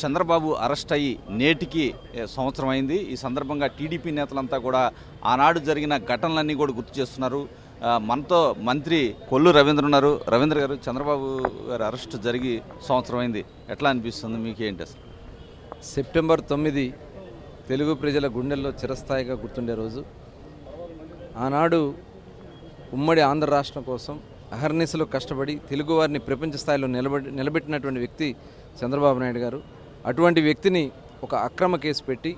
Chandrababu arrest అయ్యి నేటికి సంవత్సరం అయింది ఈ సందర్భంగా టీడీపీ నేతలంతా కూడా ఆనాడు జరిగిన ఘటనలన్నీ కూడా గుర్తు చేస్తున్నారు. మనతో మంత్రి కొల్లు రవీంద్ర ఉన్నారు. రవీంద్ర గారు చంద్రబాబు గారు అరెస్ట్ జరిగి సంవత్సరం అయింది ఎట్లా అనిపిస్తుంది మీకు ఏంటి అసలు? సెప్టెంబర్ తొమ్మిది తెలుగు ప్రజల గుండెల్లో చిరస్థాయిగా గుర్తుండే రోజు. ఆనాడు ఉమ్మడి ఆంధ్ర రాష్ట్రం కోసం అహర్నిశలు కష్టపడి తెలుగువారిని ప్రపంచ స్థాయిలో నిలబడి నిలబెట్టినటువంటి వ్యక్తి చంద్రబాబు నాయుడు గారు. అటువంటి వ్యక్తిని ఒక అక్రమ కేసు పెట్టి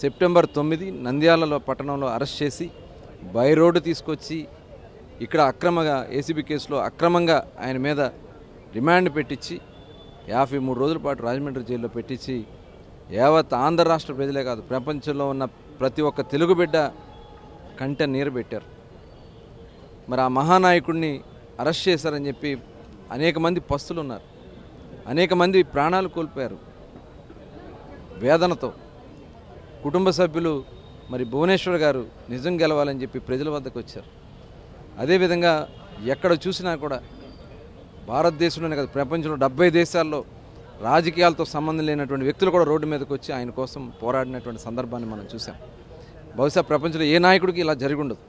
సెప్టెంబర్ తొమ్మిది నంద్యాలలో పట్టణంలో అరెస్ట్ చేసి బై రోడ్డు తీసుకొచ్చి ఇక్కడ అక్రమంగా ఏసీబీ కేసులో అక్రమంగా ఆయన మీద రిమాండ్ పెట్టించి యాభై మూడు రోజుల పాటు రాజమండ్రి జైల్లో పెట్టించి యావత్ ఆంధ్ర రాష్ట్ర ప్రజలే కాదు ప్రపంచంలో ఉన్న ప్రతి ఒక్క తెలుగు బిడ్డ కంట నీరు పెట్టారు. మరి ఆ మహానాయకుడిని అరెస్ట్ చేశారని చెప్పి అనేక మంది పస్తులు ఉన్నారు అనేక మంది ప్రాణాలు కోల్పోయారు. వేదనతో కుటుంబ సభ్యులు మరి భువనేశ్వర్ గారు నిజం గెలవాలని చెప్పి ప్రజల వద్దకు వచ్చారు. అదేవిధంగా ఎక్కడ చూసినా కూడా భారతదేశంలోనే కాదు ప్రపంచంలో డెబ్బై దేశాల్లో రాజకీయాలతో సంబంధం లేనటువంటి వ్యక్తులు కూడా రోడ్డు మీదకి వచ్చి ఆయన కోసం పోరాడినటువంటి సందర్భాన్ని మనం చూసాం బహుశా ప్రపంచంలో ఏ నాయకుడికి ఇలా జరిగి ఉండదు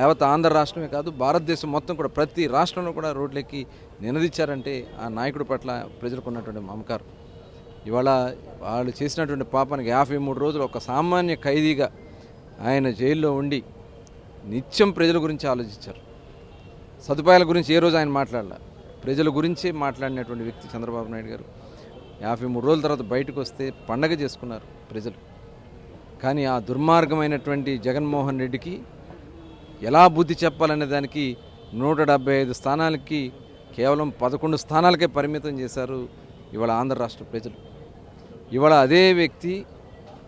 యావత్ ఆంధ్ర రాష్ట్రమే కాదు భారతదేశం మొత్తం కూడా ప్రతి రాష్ట్రంలో కూడా రోడ్లెక్కి నినదించారంటే ఆ నాయకుడి పట్ల ప్రజలకు ఉన్నటువంటి మమకారం. ఇవాళ వాళ్ళు చేసినటువంటి పాపానికి యాభై మూడు రోజులు ఒక సామాన్య ఖైదీగా ఆయన జైల్లో ఉండి నిత్యం ప్రజల గురించి ఆలోచించారు. సదుపాయాల గురించి ఏ రోజు ఆయన మాట్లాడాల? ప్రజల గురించే మాట్లాడినటువంటి వ్యక్తి చంద్రబాబు నాయుడు గారు. యాభై మూడు రోజుల తర్వాత బయటకు వస్తే పండగ చేసుకున్నారు ప్రజలు. కానీ ఆ దుర్మార్గమైనటువంటి జగన్మోహన్ రెడ్డికి ఎలా బుద్ధి చెప్పాలనే దానికి నూట డెబ్బై ఐదు స్థానాలకి కేవలం పదకొండు స్థానాలకే పరిమితం చేశారు ఇవాళ ఆంధ్ర రాష్ట్ర ప్రజలు. ఇవాళ అదే వ్యక్తి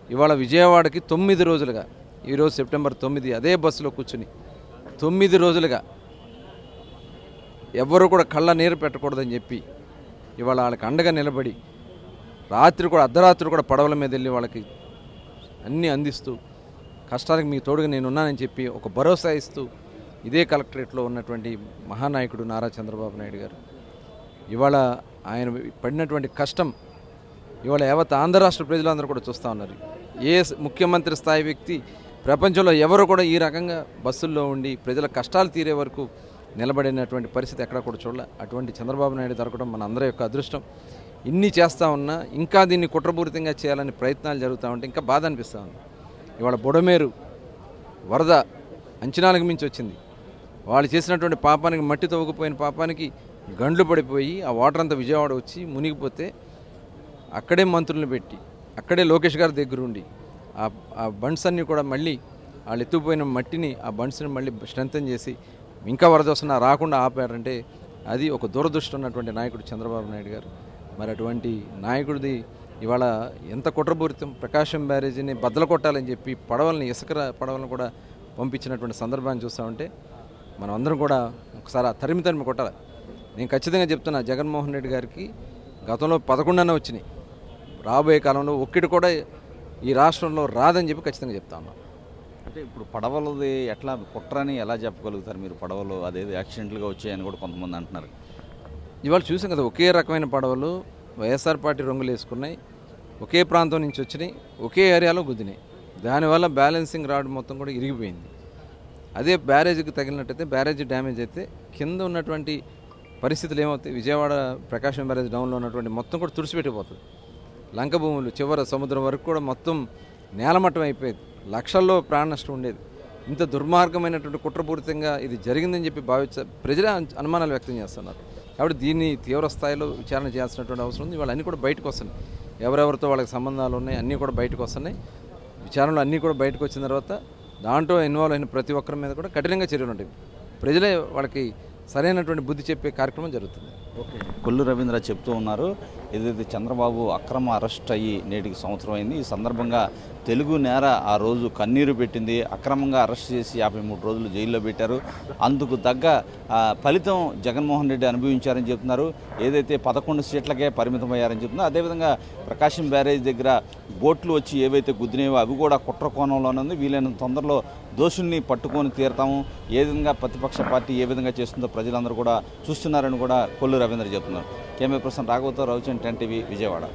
ఇవాళ విజయవాడకి తొమ్మిది రోజులుగా ఈరోజు సెప్టెంబర్ తొమ్మిది అదే బస్సులో కూర్చుని తొమ్మిది రోజులుగా ఎవ్వరూ కూడా కళ్ళ నీరు పెట్టకూడదని చెప్పి ఇవాళ వాళ్ళకి అండగా నిలబడి రాత్రి కూడా అర్ధరాత్రి కూడా పడవల మీద వెళ్ళి వాళ్ళకి అన్నీ అందిస్తూ కష్టానికి మీ తోడుగా నేను ఉన్నానని చెప్పి ఒక భరోసా ఇస్తూ ఇదే కలెక్టరేట్లో ఉన్నటువంటి మహానాయకుడు నారా చంద్రబాబు నాయుడు గారు. ఇవాళ ఆయన పడినటువంటి కష్టం ఇవాళ యావత్ ఆంధ్ర రాష్ట్ర ప్రజలందరూ కూడా చూస్తూ ఉన్నారు. ఏ ముఖ్యమంత్రి స్థాయి వ్యక్తి ప్రపంచంలో ఎవరు కూడా ఈ రకంగా బస్సుల్లో ఉండి ప్రజల కష్టాలు తీరే వరకు నిలబడినటువంటి పరిస్థితి ఎక్కడ కూడా చూడాల. అటువంటి చంద్రబాబు నాయుడు దొరకడం మన అందరి యొక్క అదృష్టం. ఇన్ని చేస్తూ ఉన్నా ఇంకా దీన్ని కుట్రపూరితంగా చేయాలని ప్రయత్నాలు జరుగుతూ ఉంటే ఇంకా బాధ అనిపిస్తూ ఉంది. ఇవాళ బుడమేరు వరద అంచనాలకు మించి వచ్చింది. వాళ్ళు చేసినటువంటి పాపానికి మట్టి తవ్వుకుపోయిన పాపానికి గండ్లు పడిపోయి ఆ వాటర్ అంతా విజయవాడ వచ్చి మునిగిపోతే అక్కడే మంత్రులను పెట్టి అక్కడే లోకేష్ గారి దగ్గర ఉండి ఆ ఆ బండ్స్ అన్నీ కూడా మళ్ళీ వాళ్ళు ఎత్తుకుపోయిన మట్టిని ఆ బండ్స్ని మళ్ళీ స్ట్రెంథన్ చేసి ఇంకా వరద వస్తున్నా రాకుండా ఆపారంటే అది ఒక దురదృష్టం ఉన్నటువంటి నాయకుడు చంద్రబాబు నాయుడు గారు. మరి అటువంటి నాయకుడిది ఇవాళ ఎంత కుట్రపూరితం ప్రకాశం బ్యారేజీని బద్దలు కొట్టాలని చెప్పి పడవలని ఇసుక పడవలను కూడా పంపించినటువంటి సందర్భాన్ని చూస్తామంటే మనం అందరం కూడా ఒకసారి ఆ తరిమి తరిమి కొట్టాలి. నేను ఖచ్చితంగా చెప్తున్నా జగన్మోహన్ రెడ్డి గారికి గతంలో పదకొండన్న వచ్చినాయి. రాబోయే కాలంలో ఒక్కటి కూడా ఈ రాష్ట్రంలో రాదని చెప్పి ఖచ్చితంగా చెప్తా ఉన్నాం. అంటే ఇప్పుడు పడవలది ఎట్లా కుట్రని ఎలా చెప్పగలుగుతారు మీరు? పడవలు అదేదో యాక్సిడెంట్లుగా వచ్చాయని కూడా కొంతమంది అంటున్నారు. ఇవాళ చూసాం కదా ఒకే రకమైన పడవలు వైఎస్ఆర్ పార్టీ రంగులు వేసుకున్నాయి. ఒకే ప్రాంతం నుంచి వచ్చినాయి ఒకే ఏరియాలో గుద్దినాయి. దానివల్ల బ్యాలెన్సింగ్ రాడ్ మొత్తం కూడా ఇరిగిపోయింది. అదే బ్యారేజ్కి తగిలినట్టయితే బ్యారేజ్ డ్యామేజ్ అయితే కింద ఉన్నటువంటి పరిస్థితులు ఏమవుతాయి? విజయవాడ ప్రకాశం బ్యారేజ్ డౌన్లో ఉన్నటువంటి మొత్తం కూడా తుడిచిపెట్టిపోతుంది. లంక భూములు చివర సముద్రం వరకు కూడా మొత్తం నేలమట్టం అయిపోయేది. లక్షల్లో ప్రాణ నష్టం ఉండేది. ఇంత దుర్మార్గమైనటువంటి కుట్రపూరితంగా ఇది జరిగిందని చెప్పి భావించ ప్రజలే అనుమానాలు వ్యక్తం చేస్తున్నారు. కాబట్టి దీన్ని తీవ్ర స్థాయిలో విచారణ చేయాల్సినటువంటి అవసరం ఉంది. వాళ్ళన్నీ కూడా బయటకు వస్తున్నాయి. ఎవరెవరితో వాళ్ళకి సంబంధాలు ఉన్నాయి అన్నీ కూడా బయటకు వస్తున్నాయి. విచారణలో అన్నీ కూడా బయటకు వచ్చిన తర్వాత దాంట్లో ఇన్వాల్వ్ అయిన ప్రతి ఒక్కరి మీద కూడా కఠినంగా చర్యలు ఉంటాయి. ప్రజలే వాళ్ళకి సరైనటువంటి బుద్ధి చెప్పే కార్యక్రమం జరుగుతుంది. కొల్లు రవీంద్ర చెప్తూ ఉన్నారు ఏదైతే చంద్రబాబు అక్రమ అరెస్ట్ అయ్యి నేటికి సంవత్సరం అయింది ఈ సందర్భంగా తెలుగు నేర ఆ రోజు కన్నీరు పెట్టింది అక్రమంగా అరెస్ట్ చేసి యాభై మూడు రోజులు జైల్లో పెట్టారు. అందుకు తగ్గ ఆ, ఫలితం జగన్మోహన్ రెడ్డి అనుభవించారని చెప్తున్నారు. ఏదైతే పదకొండు సీట్లకే పరిమితమయ్యారని చెప్తున్నారు అదేవిధంగా ప్రకాశం బ్యారేజ్ దగ్గర బోట్లు వచ్చి ఏవైతే గుద్దినాయో అవి కూడా కుట్ర కోణంలోనే ఉంది. వీలైనంత తొందరలో దోషుల్ని పట్టుకొని తీరతాము. ఏ విధంగా ప్రతిపక్ష పార్టీ ఏ విధంగా చేస్తుందో ప్రజలందరూ కూడా చూస్తున్నారని కూడా కొల్లు రవీంద్ర చెప్తున్నారు కెమెరా పర్సన్ రాఘవతో రవిచంద్ టెన్ టీవీ విజయవాడ.